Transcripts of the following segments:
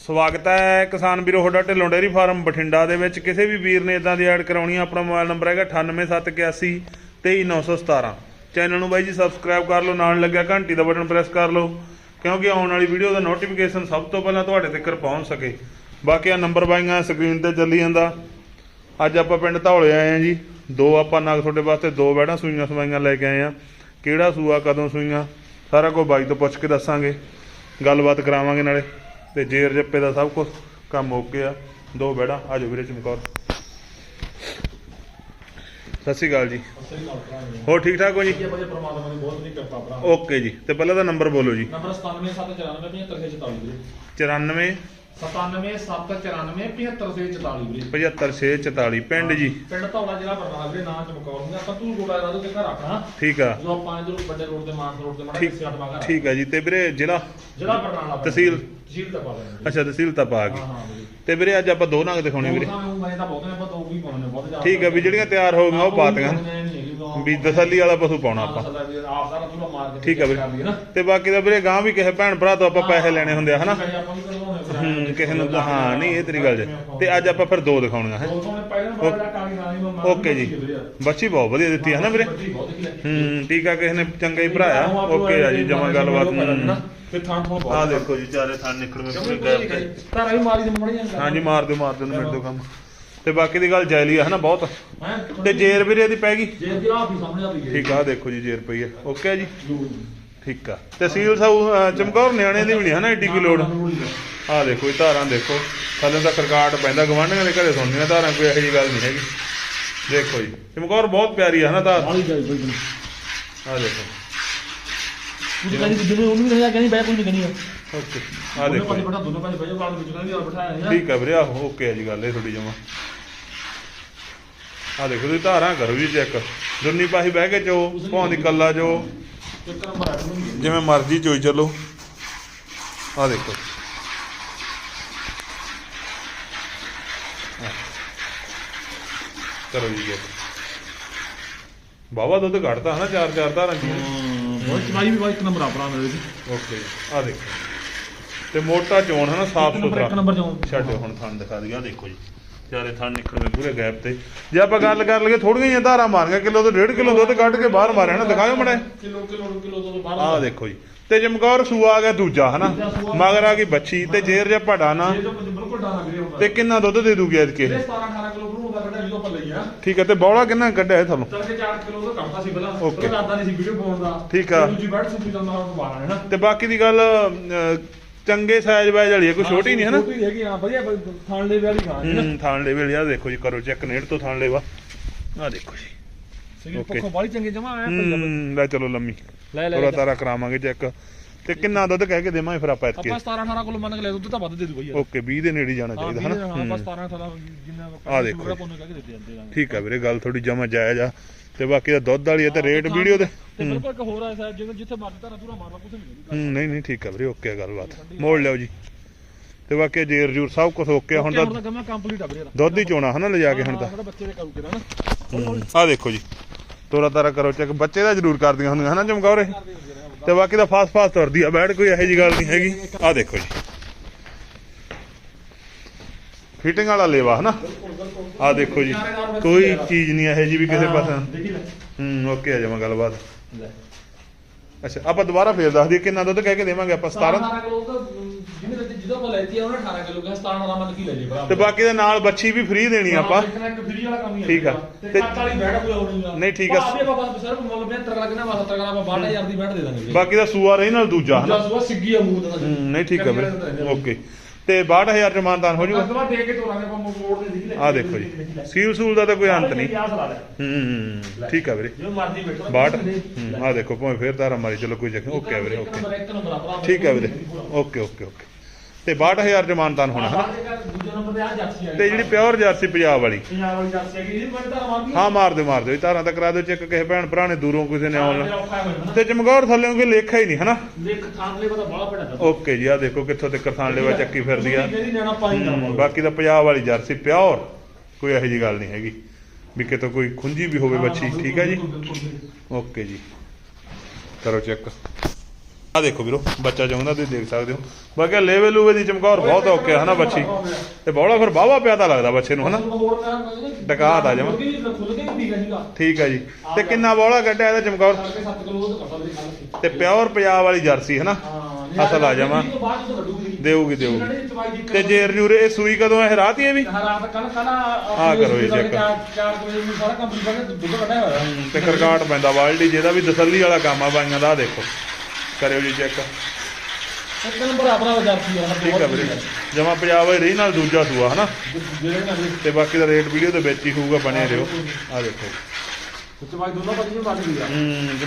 ਸਵਾਗਤ ਹੈ ਕਿਸਾਨ ਵੀਰੋ, ਤੁਹਾਡਾ ਢਿੱਲੋਂ ਡੇਅਰੀ ਫਾਰਮ ਬਠਿੰਡਾ ਦੇ ਵਿੱਚ। ਕਿਸੇ ਵੀ ਵੀਰ ਨੇ ਇਦਾਂ ਦੀ ਐਡ ਕਰਾਉਣੀ ਆ, ਆਪਣਾ ਮੋਬਾਈਲ ਨੰਬਰ ਹੈਗਾ 98781 23917 ਚੈਨਲ ਨੂੰ ਬਾਈ ਜੀ ਸਬਸਕ੍ਰਾਈਬ ਕਰ ਲਓ, ਨਾਲ ਲੱਗਿਆ ਘੰਟੀ ਦਾ ਬਟਨ ਪ੍ਰੈਸ ਕਰ ਲਓ, ਕਿਉਂਕਿ ਆਉਣ ਵਾਲੀ ਵੀਡੀਓ ਦਾ ਨੋਟੀਫਿਕੇਸ਼ਨ ਸਭ ਤੋਂ ਪਹਿਲਾਂ ਤੁਹਾਡੇ ਤੱਕ ਪਹੁੰਚ ਸਕੇ। ਬਾਕੀ ਆ ਨੰਬਰ ਬਾਈਆਂ ਸਕਰੀਨ ਤੇ ਚੱਲੀ ਜਾਂਦਾ। ਅੱਜ ਆਪਾਂ ਪਿੰਡ ਧੌਲੇ ਆਏ ਆ ਜੀ। ਦੋ ਆਪਾਂ ਨਗ ਤੁਹਾਡੇ ਵਾਸਤੇ, ਦੋ ਬੈੜਾਂ ਸੂਈਆਂ ਸਵਾਈਆਂ ਲੈ ਕੇ ਆਏ ਆ। ਕਿਹੜਾ ਸੂਆ, ਕਦੋਂ ਸੂਈਆਂ, ਸਾਰਾ ਕੁਝ ਬਾਈ ਤੋਂ ਪੁੱਛ ਕੇ ਦੱਸਾਂਗੇ। ਗੱਲਬਾਤ ਕਰਾਵਾਂਗੇ ਨਾਲੇ। ਤੇ ਜੇਰ ਜੱਪੇ ਦਾ ਸਭ ਕੁਝ ਕੰਮ ਓਕੇ ਆ ਦੋ ਬੈੜਾਂ ਆਜੋ ਵੀਰੇ ਚਮਕੌਰ। ਸਤਿ ਸ਼੍ਰੀ ਅਕਾਲ ਜੀ। ਹੋਰ ਠੀਕ ਠਾਕ ਹੋ ਜੀ? ਓਕੇ ਜੀ। ਤੇ ਪਹਿਲਾਂ ਦਾ ਨੰਬਰ ਬੋਲੋ ਜੀ। ਨੰਬਰ 9779475744 ਵੀਰੇ। 94 9779475744 ਵੀਰੇ। 75644 ਪਿੰਡ ਜੀ? ਪਿੰਡ ਧੌਲਾ ਜ਼ਿਲ੍ਹਾ ਬਰਨਾਲਾ ਵੀਰੇ ਨਾਂ ਚਮਕੌਰ ਸਿੰਘ ਆਪਾਂ ਤੂੰ ਗੋੜਾ ਰਾਦੋ ਤੇ ਘਰ ਰੱਖਣਾ ਠੀਕ ਆ। ਜੋ ਆਪਾਂ ਇਧਰੋਂ ਵੱਡੇ ਰੋਡ ਤੇ ਮਾਨਸ ਰੋਡ ਤੇ ਮਾੜਾ ਜਿਹਾ ਘਰ ਠੀਕ ਆ ਜੀ। ਤੇ ਵੀਰੇ ਜ਼ਿਲ੍ਹਾ? ਜ਼ਿਲ੍ਹਾ ਬਰਨਾਲਾ। ਤਹਿਸੀਲ? ਤਹਿਸੀਲ ਦਾ ਪਾ ਲੈਣਾ ਅੱਛਾ ਤਹਿਸੀਲ ਤਾਂ ਪਾ ਗਈ ਹਾਂ ਹਾਂ ਵੀਰੇ। ਤੇ ਵੀਰੇ ਅੱਜ ਆਪਾਂ ਦੋ ਨਗ ਦਿਖਾਉਣੇ ਵੀਰੇ। ਉਹ ਮੈਂ ਤਾਂ ਬਹੁਤ ਨੇ ਆਪਾਂ ਦੋ ਵੀ ਪਾਉਣੇ ਬਹੁਤ ਜ਼ਿਆਦਾ। ਠੀਕ ਆ ਵੀ ਜਿਹੜੀਆਂ ਤਿਆਰ ਹੋ ਗਈਆਂ ਉਹ ਪਾਤੀਆਂ। ਵੀ ਤਸੱਲੀ ਵਾਲਾ ਪਸ਼ੂ ਪਾਉਣਾ ਆਪਾਂ। ਆਪ ਸਾਰਾ ਪੂਰਾ ਮਾਰ ਕੇ ਠੀਕ ਆ ਵੀਰੇ। ਨਾ। ਤੇ ਬਾਕੀ ਦਾ ਵੀਰੇ ਗਾਂ ਵੀ ਕਿਸੇ ਭੈਣ ਭਰਾ ਤੋਂ ਆਪਾਂ ਪੈਸੇ ਲੈਣੇ ਹੁੰਦੇ ਆ ਹਨਾ? ਹੂੰ ਕਿਸੇ ਨੂੰ ਹਾਂ ਨਹੀਂ ਇਹ ਤੇਰੀ ਗੱਲ ਜੇ। ਤੇ ਅੱਜ ਆਪਾਂ ਫਿਰ ਦੋ ਦਿਖਾਉਣੀਆਂ ਹੈ? ਦੋ ਨੇ ਦਾ ਹੀ ਓਕੇ ਜੀ। ਬੱਚੀ ਬਹੁਤ ਵਧੀਆ ਦਿੱਤੀ ਹੈ ਨਾ ਵੀਰੇ ਹੂੰ ਆ ਕਿਸੇ ਨੇ ਚੰਗਾ ਹੀ ਭਰਾਇਆ। ਓਕੇ ਆ ਜੀ ਜਮਾ ਗੱਲਬਾਤ ਹੂੰ। ਤੇ ਥਾਂ ਥਾਂ ਆ। ਬਹੁਤ ਦੇਖੋ ਜੀ ਚਾਰੇ ਥਾਂ ਨਿਕਲਵੇਂ ਪੂਰੇ ਗੈਪ ਤੇ। ਤਾਰਾ ਵੀ ਮਾਰੀ ਦੇ ਮੜੀ ਜਾਂਦਾ ਹਾਂਜੀ ਮਾਰ ਦਿਓ ਮਾਰ ਦਿਓ ਮਿੰਟ ਦਿਓ ਕੰਮ। ਤੇ ਬਾਕੀ ਦੀ ਗੱਲ ਜੈਲੀ ਆ ਹਨਾ ਬਹੁਤ। ਤੇ ਜੇਰ ਵੀਰੇ ਦੀ ਪੈ ਗਈ? ਜੇ ਦੀ ਆਪ ਹੀ ਸਾਹਮਣੇ ਆ ਵੀ ਠੀਕ ਆ ਦੇਖੋ ਜੀ ਜੇਰ ਪਈ ਹੈ ਓਕੇ ਜੀ। ਠੀਕ ਆ। ਤੇ ਸੀਲ ਸਾਊ ਚਮਕੌਰ ਨਿਆਣੇ ਦੀ ਵੀ ਨਹੀਂ ਹਨਾ ਏਡੀ ਕੋਈ ਲੋੜ? ਆ ਦੇਖੋ ਇਹ ਧਾਰਾਂ ਦੇਖੋ। ਥੱਲੇ ਦਾ ਕਰਕਾਟ ਪੈਂਦਾ ਗਵਾਂਢੀਆਂ ਦੇ ਘਰੇ ਸੁਣਨੀਆਂ ਧਾਰਾਂ ਕੋਈ ਇਹੋ ਜਿਹੀ ਗੱਲ ਨਹੀਂ ਹੈਗੀ। ਦੇਖੋ ਜੀ ਚਮਕੌਰ ਬਹੁਤ ਪਿਆਰੀ ਆ ਹਨਾ ਧਾਰ। ਵਾਲੀ ਜਾਈ ਬਈ ਆ ਦੇਖੋ। ਕੁਝ ਕਹਿੰਦੀ ਜਿਵੇਂ ਉਹਨੂੰ ਵੀ ਨਹੀਂ ਕਹਿੰਦੀ ਬੈ ਕੋਈ ਨਹੀਂ ਕਹਿੰਦੀ ਓਕੇ ਆ ਦੇਖੋ ਜੀ। ਬੜਾ ਦੋਨੋਂ ਪਾਸੇ ਬੈਜੋ ਬਾਅਦ ਵਿੱਚ ਕਹਿੰਦੀ ਆ ਬਿਠਾਇਆ ਹੈ ਠੀਕ ਆ ਵੀਰੇ ਆਹੋ ਓਕੇ ਆ ਜੀ ਗੱਲ ਇਹ ਥੋੜੀ ਜਮਾ। ਆ ਦੇਖੋ ਤੁਸੀਂ ਧਾਰਾਂ ਕਰੋ ਜੀ ਚੈੱਕ। ਦੁੰਨੀ ਪਾਹੀ ਬਹਿ ਕੇ ਚੋ ਭਾਂ ਦੀ ਕੱਲਾ ਜੋ ਜਿਵੇਂ ਮਰਜ਼ੀ ਚੋਈ ਚੱਲੋ। ਆ ਦੇਖੋ। ਕਰੋ ਜੀ ਬਾਬਾ ਦੁੱਧ ਘਟਦਾ ਹਨਾ ਚਾਰ ਚਾਰ ਧਾਰਾਂ ਜੀ ਬਹੁਤ ਚਵਾਈ ਵੀ ਬਹੁਤ ਇੱਕ ਨੰਬਰ ਆ ਭਰਾ ਮੇਰੇ ਵਿੱਚ ਓਕੇ ਆ ਦੇਖੋ। ਤੇ ਮੋਟਾ ਚੋਣ ਹਨਾ ਸਾਫ਼ ਸੁਥਰਾ ਇੱਕ ਨੰਬਰ ਚੋਂ ਛੱਡੋ ਹੁਣ ਥਣ ਦਿਖਾ ਦਿਆ ਦੇਖੋ ਜੀ। ਚਾਰੇ ਥਣ ਨਿਕਲਵੇਂ ਪੂਰੇ ਗੈਪ ਤੇ। ਜੇ ਆਪਾਂ ਗੱਲ ਕਰ ਲਈਏ ਥੋੜੀਆਂ ਜਿਹੀਆਂ ਧਾਰਾਂ ਮਾਰੀਆਂ ਕਿਲੋ ਤੋਂ 1.5 ਕਿਲੋ ਦੁੱਧ ਕੱਢ ਕੇ ਬਾਹਰ ਮਾਰਿਆ ਨਾ ਦਿਖਾਓ ਮੜੇ ਕਿਲੋ ਕਿਲੋ ਕਿਲੋ ਤੋਂ ਬਾਹਰ ਆਹ ਦੇਖੋ ਜੀ। ਤੇ ਚਮਕੌਰ ਸੂਆ ਆ ਗਿਆ ਦੂਜਾ ਹਨਾ? ਮਗਰ ਆ ਗਈ ਬੱਚੀ ਤੇ ਜੇਰ ਜਾਂ ਪੜਾ ਨਾ ਤਾਂ ਹੁੰਦਾ। ਕਿੰਨਾ ਦੁੱਧ ਦੇ ਦੂਗੀ ਐਤਕੇ? ਇਹ 17 18 ਕਿਲੋ ਭਰੂ ਦਾ ਕੱਢਿਆ ਜਦੋਂ ਆਪਾਂ ਲਈ ਆ ਠੀਕ ਹੈ ਤੇ ਬੌਲਾ ਕਿੰਨਾ ਕੱਢਿਆ ਤੁਹਾਨੂੰ? ਚੱਲ ਕੇ 4 ਕਿਲੋ ਦਾ ਕੱਢਦਾ ਸੀ ਪਹਿਲਾਂ। Okay. ਪਹਿਲਾਂ ਆਦਾ ਨਹੀਂ ਸੀ ਵੀਡੀਓ ਪਾਉਣ ਦਾ। ਠੀਕ ਆ। ਤੇ ਦੂਜੀ ਬੈਠ ਸੁਪੀ ਜਾਂਦਾ ਹੁਣ ਬਾਹਰ ਹੈ ਨਾ? ਤੇ ਬਾਕੀ ਦੀ ਗੱਲ ਅਹ, ਚੰਗੇ ਸਾਈਜ਼ ਵਾਈਜ਼ ਵਾਲੀ ਹੈ ਕੋਈ ਛੋਟੀ ਨਹੀਂ ਹੈ ਨਾ? ਛੋਟੀ ਹੈਗੀ ਹਾਂ ਵਧੀਆ ਵਾਲੀ ਖਾਣ ਹੈ ਨਾ। ਹੂੰ ਥਾਣ ਲੈ ਵੇਲੇ ਆ ਦੇਖੋ ਜੀ ਕਰੋ ਚੈੱਕ ਨੇੜ ਤੋਂ ਥਾਣ ਲੈਵਾ। ਆ ਦੇਖੋ ਜੀ। Okay. ਪੱਖੋਂ ਬਾਲੀ ਚੰਗੇ ਜਮਾ ਆਇਆ ਹੂੰ ਲੈ ਚਲੋ ਲੰਮੀ। ਲੈ ਲੈ ਤਾਰਾ ਕਰਾਵਾਂਗੇ ਚੈੱਕ ਤੇ ਕਿੰਨਾ ਦੁੱਧ ਕਹਿ ਕੇ ਦੇਵਾਂਗੇ ਫਿਰ ਆਪਾਂ ਐਤਕੇ ਆਪਾਂ 17 18 ਕਿਲੋ ਮੰਨ ਕੇ ਲੈ ਦੁੱਧ ਤਾਂ ਵੱਧ ਦੇ ਦੂ ਬਈ ਓਕੇ 20 ਦੇ ਨੇੜੇ ਹੀ ਜਾਣਾ ਚਾਹੀਦਾ ਹਾਂ ਹਨਾ? ਆਪਾਂ ਹੂੰ। 17 18 ਜਿੰਨਾ ਆਹ ਦੇਖੋ ਠੀਕ ਆ ਵੀਰੇ ਗੱਲ ਥੋੜੀ ਜਮਾ ਜਾਇਜ਼ ਆ। ਤੇ ਬਾਕੀ ਦਾ ਦੁੱਧ ਵਾਲੀ ਆ ਤੇ ਰੇਟ ਵੀਡੀਓ ਦੇ ਤੇ ਬਿਲਕੁਲ ਇੱਕ ਹੋਰ ਆ ਸਾਹਿਬ ਜਿਵੇਂ ਜਿੱਥੇ ਮਰਜ਼ੀ ਧਾਰਾ ਧੂਰਾ ਮਾਰਨਾ ਕੁਝ ਨਹੀਂ ਹੂੰ ਨਹੀਂ ਨਹੀਂ ਠੀਕ ਆ ਵੀਰੇ ਓਕੇ ਆ ਗੱਲਬਾਤ ਮੋੜ ਲਿਓ ਜੀ। ਤੇ ਬਾਕੀ ਜੇਰ ਜੂਰ ਸਭ ਕੁਝ ਓਕੇ ਆ ਹੁਣ ਤਾਂ ਆ। ਦੁੱਧ ਹੀ ਚੋਣਾ ਹਨਾ ਲਿਜਾ ਕੇ ਹੁਣ ਤਾਂ। ਹਾਂ, ਆ ਦੇਖੋ ਜੀ। ਤੋਰਾ ਤਾਰਾ ਕਰੋ ਚੈੱਕ ਬੱਚੇ ਦਾ ਜ਼ਰੂਰ ਕਰਦੀਆਂ ਹੁੰਦੀਆਂ ਹਨਾ ਚਮਕੌਰੇ ਤੇ ਬਾਕੀ ਦਾ ਫਾਸਟ ਫਾਸਟ ਤੁਰਦੀ ਆ ਬੈਠ ਕੋਈ ਇਹੋ ਜੀ ਗੱਲ ਨਹੀਂ ਹੈਗੀ। ਆ ਦੇਖੋ ਜੀ। ਫਿਟਿੰਗ ਵਾਲਾ ਲੇਵਾ ਹਨਾ? ਆ ਦੇਖੋ ਜੀ। ਕੋਈ ਚੀਜ਼ ਨਹੀਂ ਇਹੋ ਜੀ ਵੀ ਕਿਸੇ ਪਾਸੇ। ਹੂੰ ਓਕੇ ਆ ਜਾਵਾਂ ਗੱਲਬਾਤ। ਅੱਛਾ ਆਪਾਂ ਦੁਬਾਰਾ ਫੇਰ ਦੱਸ ਦਈਏ ਕਿੰਨਾ ਦੁੱਧ ਕਹਿ ਕੇ ਦੇਵਾਂਗੇ ਆਪਾਂ 17 17 ਕਿਲੋ ਤਾਂ ਜਿਹਨੇ ਵਿੱਚ ਜਿਹਦਾ ਆਪਾਂ ਲੈਤੀ ਆ ਉਹਨੇ 18 ਕਿਲੋ ਕਿਹਾ 17 18 ਮੰਨ ਕੀ ਲੈ ਜੇ ਭਰਾ। ਤੇ ਬਾਕੀ ਦੇ ਨਾਲ ਬੱਚੀ ਵੀ ਫ੍ਰੀ ਦੇਣੀ ਆਪਾਂ। ਦੇਖਣਾ ਇੱਕ ਫਰੀ ਵਾਲਾ ਕੰਮ ਹੀ ਠੀਕ ਆ। ਤੇ ਤੇ- ਵਾਲੀ ਬੈਠ ਕੋਈ ਹੋਣੀ ਆ। ਨਹੀਂ, ਠੀਕ ਆ। ਭਾਵੇਂ ਆਪਾਂ ਬਸ ਸਿਰਫ ਮੁੱਲ 75 ਲੱਗਣਾ ਵਾ 70 ਲੱਗਣਾ ਆਪਾਂ 62000 ਦੀ ਬੈਠ ਦੇ ਦਾਂਗੇ ਬਾਕੀ ਦਾ ਸੂਆ ਰਹੀ ਨਾਲ ਦੂਜਾ ਹਨਾ? ਜਸ ਉਹ ਸਿੱਗੀ ਆ ਮੂੰਹ ਦਾ ਹੂੰ, ਨਹੀਂ ਠੀਕ ਆ ਵੀਰੇ ਓਕੇ। ਤੇ 62000 ਚ ਮਾਨਦਾਨ ਹੋ ਜਾਊਗਾ ਅਗਲਾ ਦੇ ਕੇ ਤੋਰਾਂਗੇ ਆਪਾਂ ਮੋੜ ਦੇ ਦੇਖੀ ਲੈ ਆ ਦੇਖੋ ਜੀ। ਸੀਲ ਸੂਲ ਦਾ ਤਾਂ ਕੋਈ ਅੰਤ ਨਹੀਂ। ਹੈ ਠੀਕ ਆ ਵੀਰੇ। ਜਿਵੇਂ ਮਰਜ਼ੀ ਬੈਠੋ। 62 ਆ ਦੇਖੋ ਭਾਵੇਂ ਫੇਰ ਤਾਰਾ ਮਾਰੀ ਚਲੋ ਕੋਈ ਚੱਕਰ ਓਕੇ ਆ ਵੀਰੇ ਓਕੇ। ਨੰਬਰ ਇੱਕ ਨੰਬਰ ਆ ਭਰਾ। ਠੀਕ ਆ ਵੀਰੇ। Okay okay okay. ਤੇ 62000 ਚ ਮਾਨਦਾਨ ਹੋਣਾ ਹਨਾ? ਤੇ ਜਿਹੜੀ ਪਿਓਰ ਜਰਸੀ ਪੰਜਾਬ ਵਾਲੀ। ਪੰਜਾਬ ਵਾਲੀ ਜਰਸੀ ਆ ਗਈ ਇਹ ਮੈਂ ਤਾਂ ਮਾਰਦੀ ਹਾਂ ਮਾਰ ਦਿਓ ਮਾਰ ਦਿਓ ਇਹ ਤਾਰਾਂ ਤਾਂ ਕਰਾ ਦਿਓ ਚੈੱਕ ਕਿਸੇ ਭੈਣ ਭਰਾ ਨੇ ਦੂਰੋਂ ਕਿਸੇ ਨੇ ਆਉਣਾ। ਤੇ ਚਮਗੌਰ ਥੱਲੇ ਕੋਈ ਲੇਖਾ ਹੀ ਨਹੀਂ ਹਨਾ? ਦੇਖ ਥਾਂਲੇ ਪਤਾ ਬੜਾ ਪੜਾ ਓਕੇ ਜੀ ਆ ਦੇਖੋ ਕਿੱਥੋਂ ਤੇ ਕਰਸਾਨ ਲੈਵਾ ਚੱਕੀ ਫਿਰਦੀ ਆ। ਬਾਕੀ ਤਾਂ ਪੰਜਾਬ ਵਾਲੀ ਜਰਸੀ ਪਿਓਰ ਕੋਈ ਇਹੋ ਜੀ ਗੱਲ ਨਹੀਂ ਹੈਗੀ। ਵੀ ਕਿਤੋਂ ਕੋਈ ਖੁੰਝੀ ਵੀ ਹੋਵੇ ਬੱਚੀ ਠੀਕ ਹੈ ਜੀ? ਓਕੇ ਜੀ। ਕਰੋ ਚੈੱਕ। ਆ ਦੇਖੋ ਵੀਰੋ, ਬੱਚਾ ਚਾਹੁੰਦਾ ਤੁਸੀਂ ਦੇਖ ਸਕਦੇ ਹੋ। ਬਾਕੀ ਲੈਵਲ ਲੂਵੇ ਦੀ ਚਮਕੌਰ ਬਹੁਤ ਔਕੇ ਹਨਾ ਬੱਚੀ? ਤੇ ਬੌਲਾ ਫਿਰ ਬਾਵਾ ਪਿਆਦਾ ਲੱਗਦਾ ਬੱਚੇ ਨੂੰ, ਹਨਾ? ਡਕਾਤ ਆ ਜਾਵਾਂ। ਠੀਕ ਹੈ ਜੀ। ਤੇ ਕਿੰਨਾ ਬੌਲਾ ਕੱਢਿਆ ਇਹਦਾ ਚਮਕੌਰ? ਤੇ ਪਿਓਰ ਪੰਜਾਬ ਵਾਲੀ ਜਰਸੀ, ਹਨਾ? ਅਸਲ ਆ ਜਾਵਾਂ। ਬਾਅਦ ਦੇਊਗੀ ਦੇਊਗੀ। ਤੇ ਜੇ ਰਜੂਰੇ ਇਹ ਸੂਈ ਕਦੋਂ ਇਹ ਰਾਤ ਹੀ ਇਹ ਵੀ? ਰਾਤ ਕੱਲ ਕੱਲ ਆਹ ਕਰੋ ਜੀ check। 4 ਵਜੇ ਨੂੰ ਸਾਰਾ ਕੰਮ ਕਰਕੇ ਦੁੱਧ ਕੱਢਿਆ ਹੋਇਆ ਤੇ ਕਰਕਾਟ ਪੈਂਦਾ, ਬਾਲਟੀ ਜਿਹਦਾ ਵੀ ਤਸੱਲੀ ਵਾਲਾ ਕੰਮ ਆ, ਬਾਈਆਂ ਦਾ, ਆਹ ਦੇਖੋ। ਕਰਿਓ ਜੀ ਚੈੱਕ ਇੱਕ ਨੰਬਰ ਆਪਣਾ ਵਜਾਰਤੀ ਆ ਠੀਕ ਆ ਵੀਰੇ। ਜਮਾ ਪੰਜਾਬ ਰਹੀ ਨਾਲ ਦੂਜਾ ਸੂਆ ਹਨਾ? ਜਿਹੜੇ ਨਾ ਤੇ ਬਾਕੀ ਦਾ ਰੇਟ ਵੀਡੀਓ ਦੇ ਵਿੱਚ ਹੀ ਹੋਊਗਾ ਬਣੇ ਰਹੋ। ਆ ਦੇਖੋ। ਵਿੱਚ ਵਾਈ ਦੋਨੋਂ ਪਾਸੇ ਨੂੰ ਹੂੰ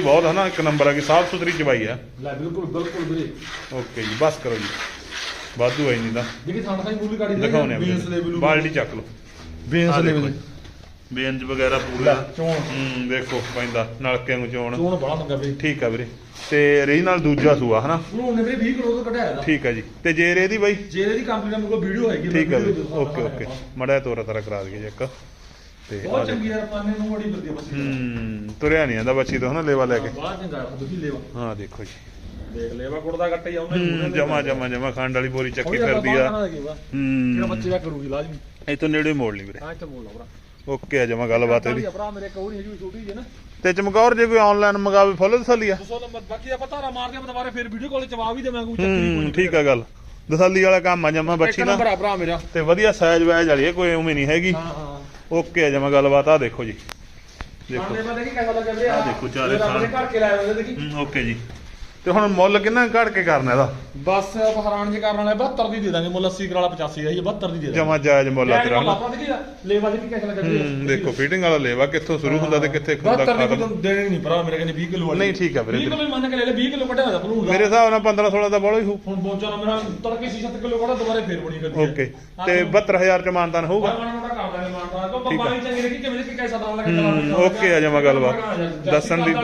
ਬਹੁਤ ਹਨਾ? ਇੱਕ ਨੰਬਰ ਆ ਕਿ ਸਾਫ਼ ਸੁਥਰੀ ਚਬਾਈ ਆ। ਲੈ ਬਿਲਕੁਲ ਬਿਲਕੁਲ ਵੀਰੇ। ਓਕੇ ਜੀ ਬਸ ਕਰੋ ਜੀ। ਵਾਧੂ ਆਈ ਨਹੀਂ ਤਾਂ। ਜਿਹੜੀ ਥਾਂ ਥਾਂ ਮੂਲੀ ਕਾੜੀ। ਲੈਵਲ ਬਾਲਟੀ ਚੱਕ ਲਓ। ਦੇਖੋ ਲੈਵਲ ਜੀ। ਬੇਂਜ ਵਗੈਰਾ ਪੂਰਾ। ਚੋਣ। ਹੂੰ ਦੇਖੋ ਪੈਂਦਾ ਨਲਕੇ ਨੂੰ ਚੋਣ। ਚੋਣ ਬੜਾ ਮੰਗਾ ਵੀਰੇ ਠੀਕ ਆ ਵੀਰੇ। ਤੇ ਰਹੀ ਨਾਲ ਦੂਜਾ ਸੂਆ ਹਨਾ? ਉਹਨੇ ਵੀਰੇ 20 ਕਿਲੋ ਤੋਂ ਕੱਢਿਆ ਇਹਦਾ ਠੀਕ ਆ ਜੀ। ਤੇ ਜੇਰ ਇਹਦੀ ਬਾਈ? ਜਿਹੜੇ ਦੀ ਕੰਪਨੀ ਨਾਲ ਕੋਈ ਵੀਡੀਓ ਹੈਗੀ ਠੀਕ ਆ ਓਕੇ ਓਕੇ। ਮੜਾ ਤੋਰਾ ਤਰਾ ਕਰਾ ਦਈਏ ਜੀ ਇੱਕ। ਤੇ ਬਹੁਤ। ਚੰਗੀ ਯਾਰ ਪਾਣੇ ਨੂੰ ਬੜੀ ਵਧੀਆ ਬਸ ਹੂੰ ਤੁਰਿਆ ਨਹੀਂ ਆਂਦਾ ਬੱਚੀ ਤੋਂ ਹਨਾ ਲੇਵਾ ਲੈ ਕੇ। ਬਾਹਰ ਚੰਗਾ ਤੁਸੀਂ ਲੈਵਾ। ਹਾਂ ਦੇਖੋ ਜੀ। ਦੇਖ ਲੈਵਾ ਕੁੜਦਾ ਕੱਟਾ ਹੀ ਆਉਂਦਾ ਜਮਾ ਜਮਾ ਜਮਾ ਖੰਡ ਵਾਲੀ ਬੋਰੀ ਚੱਕੀ ਫਿਰਦੀ ਆ। ਹੂੰ। ਬੱਚੇ ਦਾ ਕਰੂਗੀ ਲਾਜ਼ਮੀ। ਇਹ ਤੋਂ ਨੇੜੇ ਮੋੜ ਲਈ ਵੀਰੇ। ਹਾਂ ਇੱਥੇ ਬੋਲ ਭਰਾ। ਓਕੇ ਆ ਜਮਾ ਗੱਲਬਾਤ ਇਹਦੀ। ਭਰਾ ਮੇਰੇ ਕੋਲ ਹੀ ਛੋਟੀ ਜਿਹੀ ਨਾ। ਤੇ ਚਮਕੌਰ ਜੇ ਕੋਈ ਆਨਲਾਈਨ ਮੰਗਾਵੇ ਫੁੱਲ ਤਸੱਲੀ ਆ। ਦੱਸੋ ਨੰਬਰ ਬਾਕੀ ਆਪਾਂ ਧਾਰਾ ਮਾਰਦੇ ਆਪਾਂ ਦੁਬਾਰਾ ਫੇਰ ਵੀਡੀਓ ਕਾਲ ਜਵਾਬ ਹੀ ਦੇਵਾਂਗੇ ਕੋਈ ਚੱਕਰ ਨਹੀਂ ਹੂੰ ਠੀਕ ਆ ਗੱਲ। ਤਸੱਲੀ ਵਾਲਾ ਕੰਮ ਆ ਜਮਾ ਬੱਚੀ ਇੱਕ ਨਾ ਨੰਬਰ ਆ ਭਰਾ ਮੇਰਾ। ਤੇ ਵਧੀਆ ਸਾਈਜ਼ ਵਾਈਜ਼ ਵਾਲੀ ਆ ਕੋਈ ਉਵੇਂ ਨਹੀਂ ਹੈਗੀ। ਹਾਂ ਹਾਂ। ਓਕੇ ਆ ਜਮਾ ਗੱਲਬਾਤ ਆ ਦੇਖੋ ਜੀ। ਦੇਖੋ। ਕੀ ਦੇਖੋ ਚਾਰੇ ਕੇ ਹੂੰ ਓਕੇ ਜੀ। ਤੇ ਹੁਣ ਮੁੱਲ ਕਿੰਨਾ ਘੜ ਕੇ ਕਰਨਾ ਇਹਦਾ? ਬਸ ਆਪਾਂ ਹੈਰਾਨ ਜੇ ਕਰਨ ਵਾਲੇ 72 ਦੀ ਦੇ ਦਾਂਗੇ ਮੁੱਲ 80 ਕਰਾਲਾ 85 ਦਾ ਹੀ 72 ਦੀ ਦੇ ਦਾਂਗੇ। ਜਮਾ ਜਾਇਜ਼ ਮੁੱਲ ਆ ਤੇਰਾ ਲੇਵਾ ਦੀ ਕੀ ਕਹਿ ਲੱਗ ਜਾਂਦੇ ਹੂੰ ਦੇਖੋ ਫਿਟਿੰਗ ਵਾਲਾ ਲੇਵਾ ਕਿੱਥੋਂ ਸ਼ੁਰੂ ਹੁੰਦਾ ਤੇ ਕਿੱਥੇ ਹੁੰਦਾ 72 ਦੀ ਕੋਈ ਦੇਣੇ ਨਹੀਂ ਭਰਾ ਮੇਰੇ ਕਹਿੰਦੇ 20 ਕਿਲੋ ਵਾਲੀ। ਨਹੀਂ, ਠੀਕ ਆ ਵੀਰੇ। 20 ਕਿਲੋ ਮੰਨ ਕੇ ਲੈ ਲੈ 20 ਕਿਲੋ ਕੱਢਿਆ ਹੋਇਆ ਭਲੂਣ ਦਾ। ਮੇਰੇ ਹਿਸਾਬ ਨਾਲ 15 16 ਦਾ ਬੋਲਾ ਹੀ ਹੋਊ। ਹੁਣ ਬੋਚਾ ਨਾ ਮੇਰਾ ਤੜਕੇ 6-7 ਕਿਲੋ ਕੋੜਾ ਦੁਬਾਰੇ ਫੇਰ ਬਣੀ ਕਰਦੀ ਓਕੇ ਤੇ 72000 ਚ ਮਾਨਤਾਨ ਹੋਊਗਾ। ਚੰਗੀ ਲੱਗੀ ਕਿਵੇਂ ਹੂੰ, ਓਕੇ ਆ ਜਮਾਂ ਗੱਲਬਾਤ। ਦੱਸਣ ਦੀ-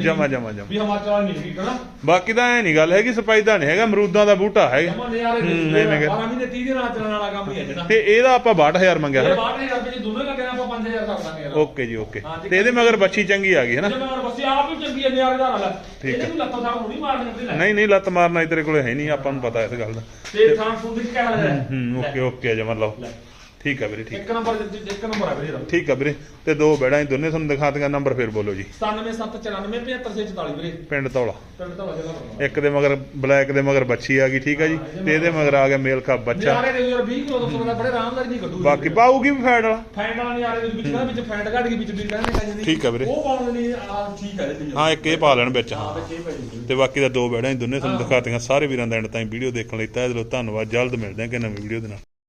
ਜਮਾਂ, ਜਮਾਂ, ਜਮਾਂ। ਵੀ ਹਿਮਾਚਲ ਵਾਲੀ ਨਹੀਂ ਕਹਣਾ ਬਾਕੀ ਤਾਂ ਐ ਨਹੀਂ ਗੱਲ ਹੈਗੀ ਸਪਾਈਦਾ ਨਹੀਂ ਹੈਗਾ ਅਮਰੂਦਾਂ ਦਾ ਬੂਟਾ ਹੈਗਾ ਜਮਾ ਨਿਆਰੇ ਹੂੰ, ਦੇ ਐਵੇਂ ਕਰ। 12 ਮਹੀਨੇ 30 ਦਿਨ ਨਾਲ ਚੱਲਣ ਵਾਲਾ ਕੰਮ ਹੀ ਹੈ ਜਿਹੜਾ। ਤੇ ਇਹਦਾ ਆਪਾਂ 62000 ਮੰਗਿਆ ਹੈ 62000 ਰੁਪਏ ਦੋਨੋਂ ਲੱਗਣੇ ਆਪਾਂ 5000 ਕਰ ਦਾਂਗੇ ਯਾਰ। ਓਕੇ ਜੀ ਓਕੇ ਤੇ ਇਹਦੇ ਮਗਰ ਬੱਚੀ ਚੰਗੀ ਆ ਗਈ ਹੈ ਨਾ ਬਸ ਆਪ ਹੀ ਚੰਗੀ ਹੈ ਨਿਆਰੇ ਦਾ ਹਾਲ ਠੀਕ ਲੱਤਾਂ ਸਾਹ ਨਹੀਂ ਮਾਰਨੀ ਨਹੀਂ ਨਹੀਂ ਲੱਤ ਮਾਰਨਾ ਤੇਰੇ ਕੋਲੇ ਹੈ ਨਹੀਂ ਆਪਾਂ ਨੂੰ ਪਤਾ ਇਸ ਗੱਲ ਦਾ। ਤੇ ਥਾਂ ਸੁਣ ਕੇ ਕਹਿਣਾ ਲੈ। ਹੂੰ ਓਕੇ ਓਕੇ ਜਮਾ ਲਓ। ਠੀਕ ਆ ਵੀਰੇ ਠੀਕ ਇੱਕ ਨੰਬਰ ਇੱਕ ਨੰਬਰ ਆ ਵੀਰੇ ਠੀਕ ਆ ਵੀਰੇ ਤੇ ਦੋ ਬੈੜਾਂ ਦੋਨੇ ਤੁਹਾਨੂੰ ਦਿਖਾ ਦਿਆਂ ਨੰਬਰ ਫੇਰ ਬੋਲੋ ਜੀ। 9779475644 ਵੀਰੇ। ਪਿੰਡ ਧੌਲਾ। ਪਿੰਡ ਵਜਾ ਦਾ ਇੱਕ ਦੇ ਮਗਰ ਬਲੈਕ ਦੇ ਮਗਰ ਬੱਚੀ ਆ ਗਈ ਠੀਕ ਆ ਜੀ ਤੇ ਇਹਦੇ ਮਗਰ ਆ ਗਿਆ ਮੇਲ ਕਾ ਬੱਚਾ। ਯਾਰ 20 ਕਿਲੋ ਤੋਂ ਬੰਦਾ ਬੜੇ ਆਰਾਮ ਨਾਲ ਨਹੀਂ ਕੱਢੂ ਬਾਕੀ ਪਾਊਗੀ ਵੀ ਫੈਟ ਵਾਲਾ? ਫੈਂਟ ਵਾਲਾ ਦੇ ਵਿੱਚ ਕਹਿੰਦਾ ਵਿੱਚ ਫੈਂਟ ਕੱਢ ਕੇ ਵਿੱਚ ਵੀ ਕਹਿੰਦੇ ਕਹਿੰਦੇ ਠੀਕ ਆ ਵੀਰੇ। ਉਹ ਪਾਉਣ ਲਈ ਆ ਠੀਕ ਹੈ ਇਹਦੇ ਲਈ। ਹਾਂ ਇੱਕ ਇਹ ਪਾ ਲੈਣ ਵਿੱਚ ਹਾਂ। ਹਾਂ ਇਹ ਤੇ ਬਾਕੀ ਦਾ ਦੋ ਬੈੜਾਂ ਹੀ ਦੋਨੇ ਤੁਹਾਨੂੰ ਦਿਖਾਤੀਆਂ ਸਾਰੇ ਵੀਰਾਂ ਦਾ ਐਂਡ ਤਾਈਂ ਵੀਡੀਓ ਦੇਖਣ ਲਈ ਤਹਿ ਦਿਲੋਂ ਧੰਨਵਾਦ। ਜਲਦ ਮਿਲਦੇ ਹਾਂ ਕਿ ਨਵੀਂ ਵੀਡੀਓ ਦੇ ਨਾਲ।